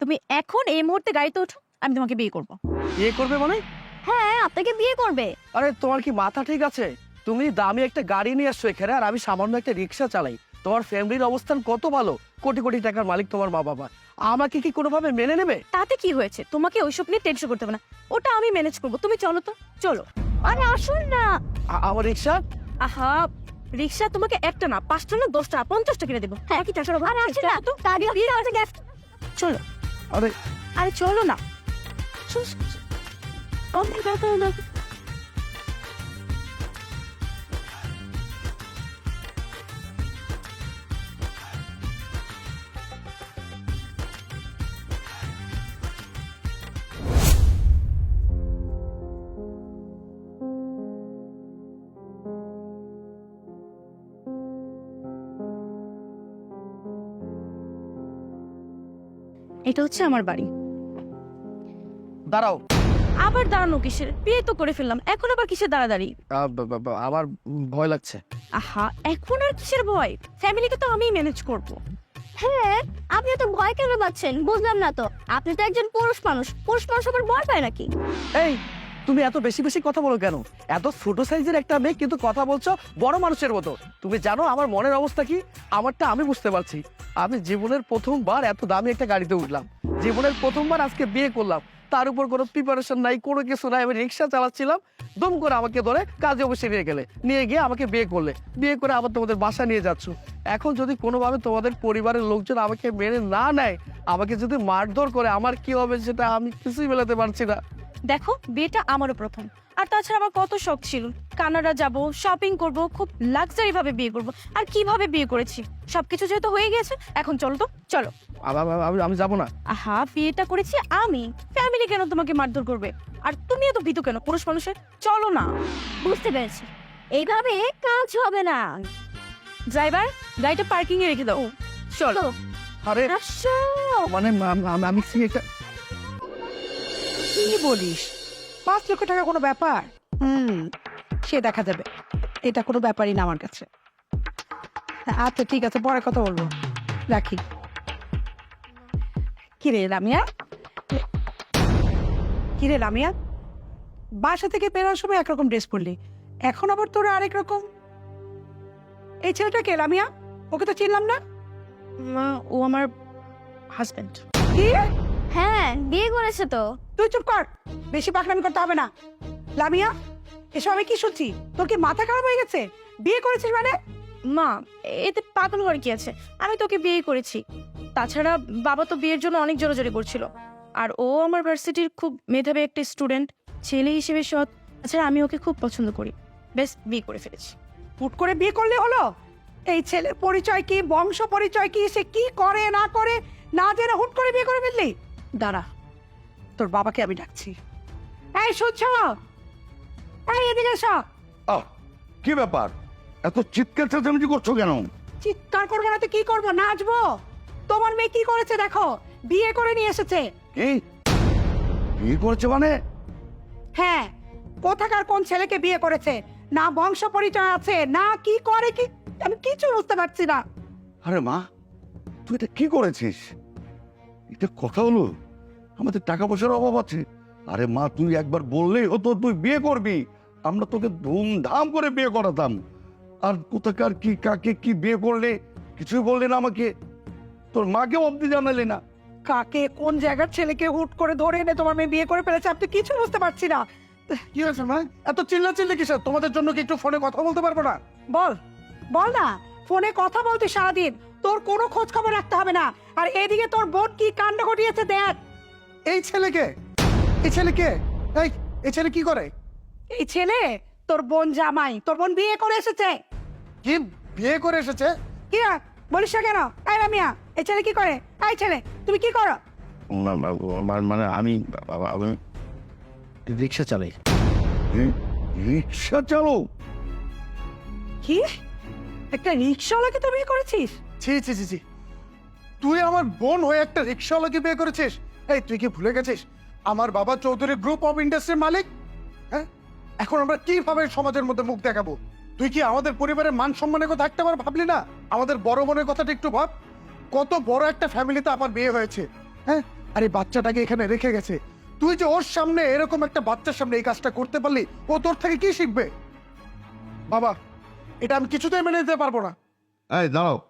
তুমি এখন এই মুহূর্তে গাড়িতে ওঠো আমি তোমাকে বিয়ে করব। বিয়ে করবে মানে? হ্যাঁ আপনাকে বিয়ে করবে। আরে তোমার কি মাথা ঠিক আছে? তুমি দামি একটা গাড়ি নিয়ে আসছো এখানে আর আমি সামান্য একটা রিক্সা চালাই। তোমার ফ্যামিলির অবস্থান কত ভালো? কোটি কোটি টাকার মালিক তোমার মা বাবা। আমাকে কি কোনোভাবে মেনে নেবে? তাতে কি হয়েছে? তোমাকে ওইসব নিয়ে টেনশন করতে হবে না। ওটা আমি ম্যানেজ করব। তুমি চলো তো চলো। আরে আসুন না। আমার রিক্সা? আহা রিক্সা তোমাকে একটা না পাঁচটা না দশটা পঞ্চাশটা কিনে দেবো। হ্যাঁ। কি চাষার চলো। আরে আরে চলো না। চলো, এটা হচ্ছে আমার বাড়ি। দাঁড়াও। আবার দাঁড়ানো কিসের? বিয়ে তো করে ফেললাম এখন আবার কিসের দাঁড়াদাঁড়ি? আ, বা- বা- বা- আমার ভয় লাগছে। আহা এখন আর কিসের ভয়? ফ্যামিলিকে তো আমিই ম্যানেজ করব। হ্যাঁ আপনি তো ভয় কেন পাচ্ছেন? বুঝলাম না তো। আপনি তো একজন পুরুষ মানুষ। পুরুষ মানুষ আবার ভয় পায় নাকি? এই তুমি এত বেশি বেশি কথা বলো কেন? এত ছোট সাইজের একটা মেয়ে কিন্তু কথা বলছো বড় মানুষের মতো। তুমি জানো আমার মনের অবস্থা কি? আমারটা আমি বুঝতে পারছি। আমি জীবনের প্রথমবার এত দামি একটা গাড়িতে উঠলাম। জীবনের প্রথমবার আজকে বিয়ে করলাম। তার উপর কোনো প্রিপারেশন নাই, কোনো কিছু নাই। আমি রিক্সা চালাচ্ছিলাম, দম করে আমাকে ধরে কাজে অবশ্যই নিয়ে গেলে। নিয়ে গিয়ে আমাকে বিয়ে করলে। বিয়ে করে আবার তোমাদের বাসা নিয়ে যাচ্ছ। এখন যদি কোনোভাবে তোমাদের পরিবারের লোকজন আমাকে মেনে না নেয়, আমাকে যদি মারধর করে, আমার কি হবে সেটা আমি কিছুই মেলাতে পারছি না। দেখো বিয়েটা আমারও প্রথম। আর তাছাড়া আমার কত শখ ছিল। কানাডা যাব শপিং করব খুব লাক্সারি ভাবে বিয়ে করব। আর কীভাবে বিয়ে করেছি? সবকিছু যেহেতু হয়ে গেছে এখন চলো তো চলো। আমি যাব না। আহা বিয়েটা করেছি আমি। ফ্যামিলি কেন তোমাকে মারধর করবে? আর তুমি এত ভীতু কেন পুরুষ মানুষের? চলো না। বুঝতে পেরেছি। এইভাবে কাজ হবে না। ড্রাইভার গাড়িটা পার্কিং এ রেখে দাও। চলো। আরে মানে আম- একটা কি বলিস? পাঁচ লক্ষ টাকা কোনো ব্যাপার? হুম সে দেখা যাবে। এটা কোনো ব্যাপারই না আমার কাছে। আচ্ছা ঠিক আছে পরে কথা বলব। রাখি। কিরে লামিয়া কিরে লামিয়া বাসা থেকে বেরোর সময় একরকম ড্রেস পরলি। এখন আবার তোরা আরেক রকম? এই ছেলেটা কে লামিয়া ওকে তো চিনলাম না? ও আমার হাজবেন্ড কি? হ্যাঁ বিয়ে করেছে তো। তুই চুপ কর বেশি পাকনামি করতে হবে না। লামিয়া এসব আমি কি শুনছি? তোর কি মাথা খারাপ হয়ে গেছে? বিয়ে করেছিস মানে? মা এতে পাগল হওয়ার কি আছে? আমি তোকে বিয়ে করেছি। তাছাড়া বাবা তো বিয়ের জন্য অনেক জোরাজোরি করছিল। আর ও আমার ভার্সিটির খুব মেধাবী একটা স্টুডেন্ট ছেলে হিসেবে সৎ। তাছাড়া আমি ওকে খুব পছন্দ করি। বেশ বিয়ে করে ফেলেছি। হুট করে বিয়ে করলে হলো? এই ছেলের পরিচয় কি বংশ পরিচয় কি সে কি করে না করে না জেনে হুট করে বিয়ে করে ফেললি? দাঁড়া তোর বাবাকে আমি ডাকছি। এই শুনছ এই এদিকে এসো। আহ কি ব্যাপার? এত চিৎকার চেঁচামেচি করছ কেন? চিৎকার করব না তো কি করব? নাচবো? তোমার মেয়ে কি করেছে দেখো? বিয়ে করে নিয়ে এসেছে। কি? বিয়ে করেছে মানে? হ্যাঁ কোথাকার কোন ছেলেকে বিয়ে করেছে? না বংশ পরিচয় আছে না কি করে কি? আমি কিছু বুঝতে পারছি না। আরে মা তুই এটা কি করেছিস? এটা কথা হলো? আমাদের টাকা পয়সার অভাব আছে। আরে মা তুই একবার বললেই হতো তুই বিয়ে করবি। আমরা তোকে ধুমধাম করে বিয়ে করাতাম। আর কোথাকার কি কাকে কি বিয়ে করলে? কিছুই বললে না আমাকে। তোর মাকে অবধি জানালে না। কাকে কোন জায়গার ছেলেকে হুট করে ধরে এনে তোমার মেয়ে বিয়ে করে ফেলেছে আপনি কিছু বুঝতে পারছি না। কি হয়েছে মা? এত চিল্লা চিল্লি কিসের? তোমাদের জন্য কি একটু ফোনে কথা বলতে পারব না? বল বল না। ফোনে কথা বলতে সারাদিন। তোর কোনো খোঁজ খবর রাখতে হবে না। আর এদিকে তোর বোন কি কাণ্ড ঘটিয়েছে দেখ। এই ছেলেকে? এই ছেলেকে এই এই ছেলে কি করে? এই ছেলে তোর বোন জামাই। তোর বোন বিয়ে করে এসেছে। কি? বিয়ে করে এসেছে? কি আর? বলিস না কেন? এই রামিয়া এই ছেলে কি করে? এই ছেলে তুমি কি করো? মানে আমি আমি রিক্সা চালাই। রিক্সা চালো কি? একটা রিক্সাওয়ালাকে তো বিয়ে করেছিস? ছি ছি ছি ছি। তুই আমার বোন হয়ে একটা রিক্সাওয়ালাকে বিয়ে করেছিস? এই, তুই কি ভুলে গেছিস? আমার বাবা চৌধুরী গ্রুপ অফ ইন্ডাস্ট্রির মালিক? হ্যাঁ? এখন আমরা কীভাবে সমাজের মধ্যে মুখ দেখাবো? তুই কি আমাদের পরিবারের মান সম্মানের কথা একটা বার ভাবলি না? আমাদের বড় বোনের কথাটা একটু ভাব। কত বড় একটা ফ্যামিলিতে আমার বিয়ে হয়েছে। হ্যাঁ? আরে, বাচ্চাটাকে এখানে রেখে গেছে। তুই যে ওর সামনে এরকম একটা বাচ্চার সামনে এই কাজটা করতে পারলি, ও তোর থেকে কি শিখবে? বাবা, এটা আমি কিছুতেই মেনে নিতে পারব না। এই, দাঁড়াও।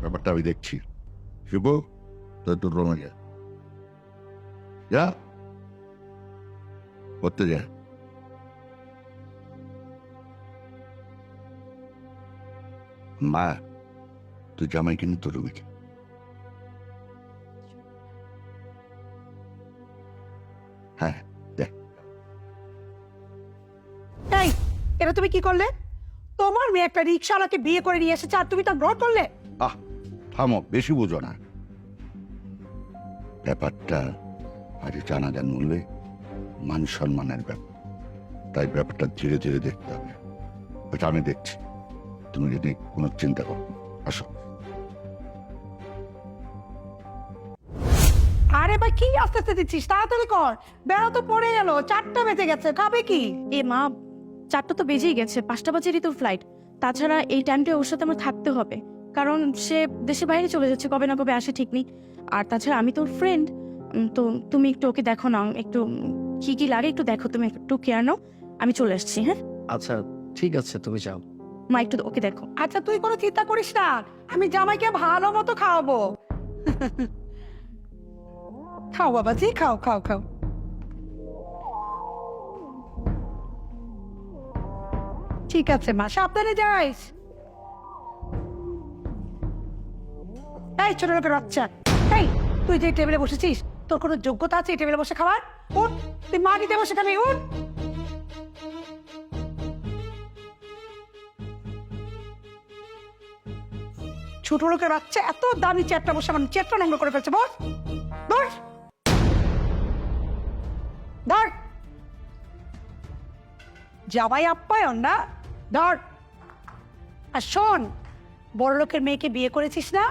ব্যাপারটা আমি দেখছি। শুভ? তোর রুমে যা। যা। করতে যা। মা তুই জামাই কিনে তোর রুমে যা। হ্যাঁ এটা তুমি কি করলে? তোমার মেয়ে একটা রিক্সাওয়ালাকে বিয়ে করে নিয়ে এসেছে আর তুমি তা গ্রহণ করলে? থামো বেশি বুঝো না। ব্যাপারটা আরে জানা যান মূল্যে। মান সম্মানের ব্যাপার তাই ব্যাপারটা ধীরে ধীরে দেখতে হবে। ওটা আমি দেখছি। তুমি যদি কোনো চিন্তা করো আসো। আরে ভাই কি আস্তে আস্তে দিচ্ছিস? তাড়াতাড়ি কর। বেড়া তো পড়ে গেল চারটা বেজে গেছে। খাবে কি? এ মা চারটা তো বেজেই গেছে পাঁচটা বাজেরই তো ফ্লাইট তাছাড়া এই টাইমটা ওর সাথে আমার থাকতে হবে। কারণ সে দেশে বাইরে চলে যাচ্ছে কবে না কবে আসে ঠিক নেই। আর তাছাড়া আমি তোর ফ্রেন্ড তো তুমি একটু ওকে দেখো না একটু কি কি লাগে একটু দেখো তুমি একটু কেয়ার নাও আমি চলে আসছি হ্যাঁ? আচ্ছা ঠিক আছে তুমি যাও। মা একটু ওকে দেখো। আচ্ছা তুই কোনো চিন্তা করিস না আমি জামাইকে ভালো মতো খাওয়াবো। খাও বাবা জি খাও খাও খাও। ঠিক আছে মা সাবধানে যাইস। এই ছোট লোকের বাচ্চা। এই, তুই যে টেবিলে বসেছিস, তোর কোনো যোগ্যতা আছে এই টেবিলে বসে খাওয়ার? উঠ, তুই মা দিতে বসে খাবি, উঠ। ছোট লোকের বাচ্চা এত দামি চেয়ারটা বসে আমার চেয়ারটা নোংরা করে ফেলছে, বস। বস। ধর। জামাই আপ্যায়ন না ধর। আর শোন বড় লোকের মেয়েকে বিয়ে করেছিস না?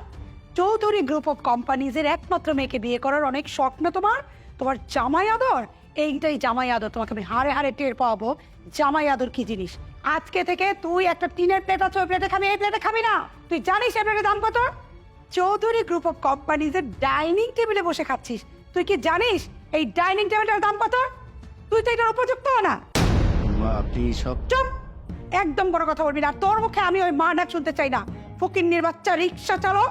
চৌধুরী গ্রুপ অফ কোম্পানিজের একমাত্র মেয়েকে বিয়ে করার অনেক শখ না তোমার। তোমার জামাই আদর? এইটাই জামাই আদর তোমাকে আমি হারে হারে টের পাবো জামাই আদর কি জিনিস? আজকে থেকে তুই একটা টিনের প্লেট আছে ওই প্লেটে খাবি এই প্লেটে খাবি না। তুই জানিস এই প্লেটের দাম কত? চৌধুরী গ্রুপ অফ কোম্পানিজের ডাইনিং টেবিলে বসে খাচ্ছিস। তুই কি জানিস এই ডাইনিং টেবিলটার দাম কত? তুই তো এটার উপযুক্ত না। আপনি সব চুপ! একদম বড় কথা বলবি না। তোর মুখে আমি ওই মা ডাক শুনতে চাই না। ফকিন্নির বাচ্চা রিক্সা চালো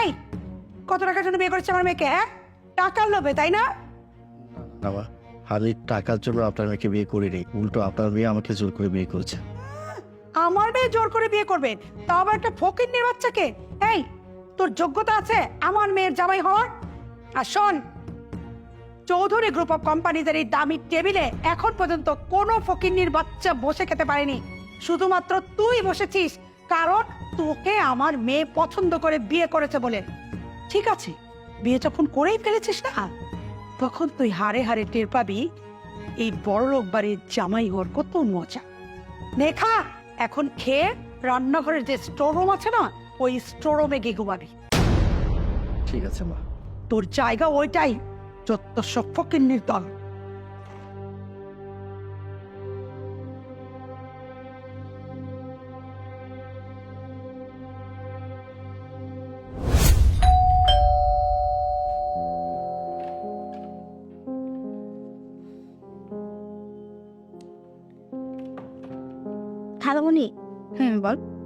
এই কত টাকার জন্য বিয়ে করেছে আমার মেয়েকে হ্যাঁ? টাকার লোভে তাই না? না মা আমি টাকার জন্য আপনার মেয়েকে বিয়ে করিনি। উল্টো আপনার মেয়ে আমাকে জোর করে বিয়ে করেছে। আমার মেয়ে জোর করে বিয়ে করবে? তাও আবার একটা ফকিন্নির বাচ্চাকে? এই তোর যোগ্যতা আছে আমার মেয়ের জামাই হওয়ার? আর শোন চৌধুরী গ্রুপ অফ কোম্পানিজের এই দামি টেবিলে এখন পর্যন্ত কোনো ফকিন্নির বাচ্চা বসে খেতে পারেনি। শুধুমাত্র তুই বসেছিস কারণ তোকে আমার মেয়ে পছন্দ করে বিয়ে করেছে বলে। ঠিক আছে বিয়ে যখন করেই ফেলেছিস না তখন তুই হারে হারে টের পাবি এই বড়লোক বাড়ির জামাই হওয়ার কত মজা। নেখা এখন খেয়ে রান্নাঘরের যে স্টোর রুম আছে না ওই স্টোর রুমে গিয়ে ঘুমাবি। ঠিক আছে মা। তোর জায়গা ওইটাই যত সব ফকিন্নির দল।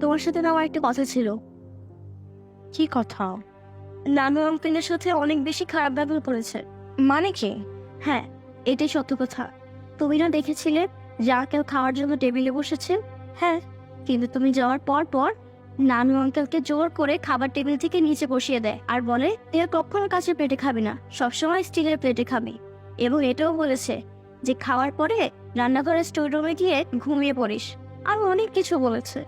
তোমার সাথে না আমার একটা কথা ছিল। কি কথা? নানু আঙ্কেলের সাথে অনেক বেশি খারাপ ব্যবহার করেছে। মানে কি? হ্যাঁ এটাই সত্য কথা। তুমি না দেখেছিলে যা কেউ খাওয়ার জন্য টেবিলে বসেছে? হ্যাঁ। কিন্তু তুমি যাওয়ার পর পর নানু আঙ্কেলকে জোর করে খাবার টেবিল থেকে নিচে বসিয়ে দেয় আর বলে তুই কখনো কাছে প্লেটে খাবি না সবসময় স্টিলের প্লেটে খাবি। এবং এটাও বলেছে যে খাওয়ার পরে রান্নাঘরের স্টোর রুমে গিয়ে ঘুমিয়ে পড়িস। আর অনেক কিছু বলেছে।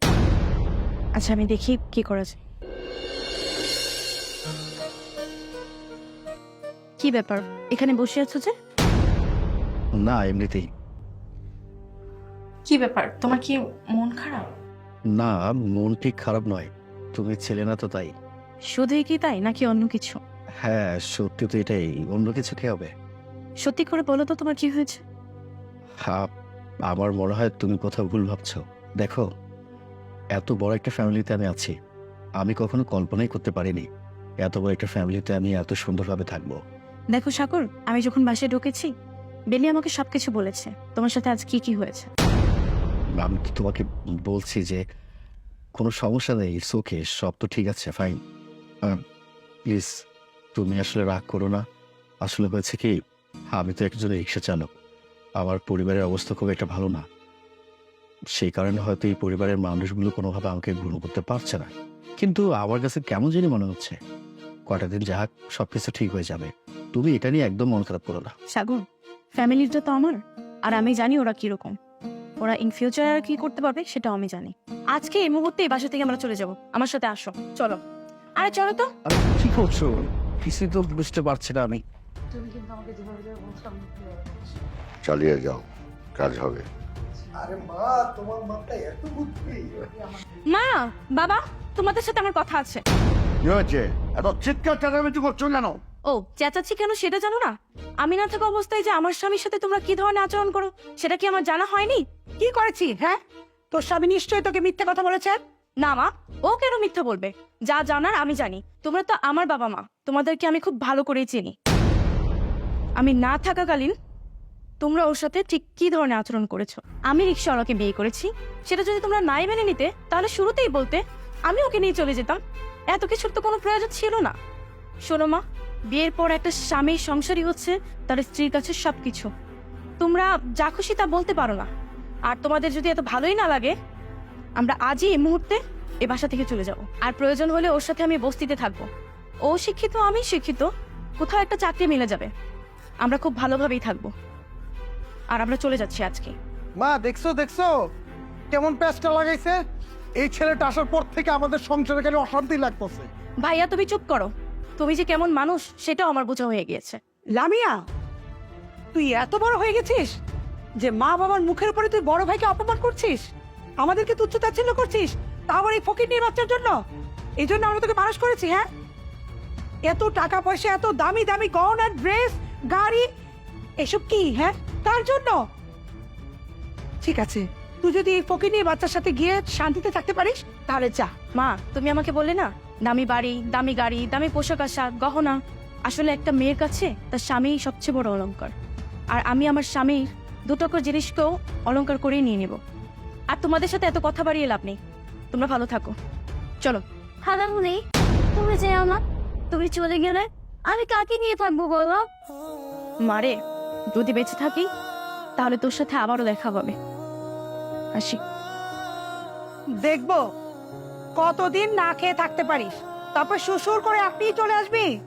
আচ্ছা আমি দেখি কি করেছে কি ব্যাপার? এখানে বসে আছো যে? না এমনিতেই। কি ব্যাপার? তোমার কি মন খারাপ? না মন ঠিক খারাপ নয়। তুমি ছেলে না তো তাই। শুধুই কি তাই নাকি অন্য কিছু? হ্যাঁ সত্যি তো এটাই। অন্য কিছু কি হবে? সত্যি করে বলো তো তোমার কি হয়েছে? হ্যাঁ আমার মনে হয় তুমি কোথাও ভুল ভাবছ। দেখো এত বড় একটা ফ্যামিলিতে আমি আছি। আমি কখনো কল্পনাই করতে পারিনি এত বড় একটা ফ্যামিলিতে আমি এত সুন্দরভাবে থাকব। দেখো সাগর আমি যখন বাসায় ঢুকেছি বেলি আমাকে সবকিছু বলেছে। তোমার সাথে আজ কি কি হয়েছে? আমি তো তোমাকে বলছি যে কোনো সমস্যা নেই ইটস ওকে সব তো ঠিক আছে ফাইন প্লিজ তুমি আসলে রাগ করো না। আসলে হয়েছে কি আমি তো একজন রিক্সা চালক। আমার পরিবারের অবস্থা খুব একটা ভালো না। সেই কারণে হয়তো এই পরিবারের মানুষগুলো কোনোভাবে আমাকে গ্রহণ করতে পারছে না। কিন্তু আমার কাছে কেমন জানি মনে হচ্ছে কটা দিন যাক সব কিছু ঠিক হয়ে যাবে। তুমি এটা নিয়ে একদম মন খারাপ করো না। সাগর ফ্যামিলিটা তো আমার। আর আমি জানি ওরা কীরকম। ওরা ইন ফিউচার আর কি করতে পারবে সেটাও আমি জানি। আজকে এই মুহূর্তে এই বাসা থেকে আমরা চলে যাব। আমার সাথে আসো। চলো। আরে চলো তো। কি করছ? কিছুই তো বুঝতে পারছি না আমি। চালিয়ে যাও। কাজ হবে। আরে মা তোমার মাথায় এত বুদ্ধি। মা বাবা তোমাদের সাথে আমার কথা আছে। কি হয়েছে? এত চিৎকার চেঁচামেচি করছ কেন? ও চেঁচাচ্ছি কেন সেটা জানো না? আমি না থাকা অবস্থায় যে আমার স্বামীর সাথে তোমরা কি ধরনের আচরণ করো সেটা কি আমার জানা হয়নি? কি করেছি হ্যাঁ? তোর স্বামী নিশ্চয়ই তোকে মিথ্যে কথা বলেছে? না মা ও কেন মিথ্যে বলবে? যা জানার আমি জানি। তোমরা তো আমার বাবা মা তোমাদেরকে আমি খুব ভালো করেই চিনি। আমি না থাকাকালীন তোমরা ওর সাথে ঠিক কি ধরনের আচরণ করেছ? আমি রিক্সাওয়ালাকে বিয়ে করেছি। সেটা যদি তোমরা নাই মেনে নিতে, তাহলে শুরুতেই বলতে, আমি ওকে নিয়ে চলে যেতাম। এত কিছুর তো কোনো প্রয়োজন ছিল না। শোনো মা, বিয়ের পর একটা স্বামীর সংসারই হচ্ছে, তার স্ত্রীর কাছে সব কিছু তোমরা যা খুশি তা বলতে পারো না। আর তোমাদের যদি এত ভালোই না লাগে, আমরা আজই এই মুহূর্তে এ বাসা থেকে চলে যাব। আর প্রয়োজন হলে ওর সাথে আমি বস্তিতে থাকব। ও শিক্ষিত, আমি শিক্ষিত। কোথাও একটা চাকরি মিলে যাবে। আমরা খুব ভালোভাবেই থাকব। আর আমরা চলে যাচ্ছি আজকে। মা দেখছ দেখছ? কেমন প্যাচটা লাগাইছে? এই ছেলেটা আসার পর থেকে আমাদের সংসারে খালি অশান্তি লাগতেছে? ভাইয়া তুমি চুপ করো। তুমি যে কেমন মানুষ সেটাও আমার বোঝা হয়ে গিয়েছে। লামিয়া তুই এত বড় হয়ে গেছিস যে মা বাবার মুখের উপরে তুই বড় ভাইকে অপমান করছিস? আমাদেরকে তুচ্ছ তাচ্ছিল্য করছিস? তা আবার এই ফকির নিয়ে বাচ্চার জন্য? এই জন্য আমরা তোকে মানুষ করেছি হ্যাঁ? এত টাকা পয়সা এত দামি দামি গহনা ড্রেস গাড়ি এসব কি হ্যাঁ? তার জন্য? ঠিক আছে তুই যদি এই ফকির নিয়ে বাচ্চার সাথে গিয়ে শান্তিতে থাকতে পারিস তাহলে যা। মা তুমি আমাকে বললে না? দামি বাড়ি দামি গাড়ি দামি পোশাক আশাক গহনা। আসলে একটা মেয়ের কাছে তার স্বামী সবচেয়ে বড় অলংকার। আর আমি আমার স্বামীর দুটকর জিনিসকেও অলংকার করেই নিয়ে নেব। আর তোমাদের সাথে এত কথা বাড়িয়ে লাভ নেই। তোমরা ভালো থাকো। চলো। খালামুনি তুমি যেও না। তুমি চলে গেলে আমি কাকে নিয়ে থাকব বলো? মারে যদি বেঁচে থাকি, তাহলে তোর সাথে আবারও দেখা হবে। আসি। দেখব। কতদিন না খেয়ে থাকতে পারিস? তারপর শ্বশুর করে আপনিই চলে আসবি?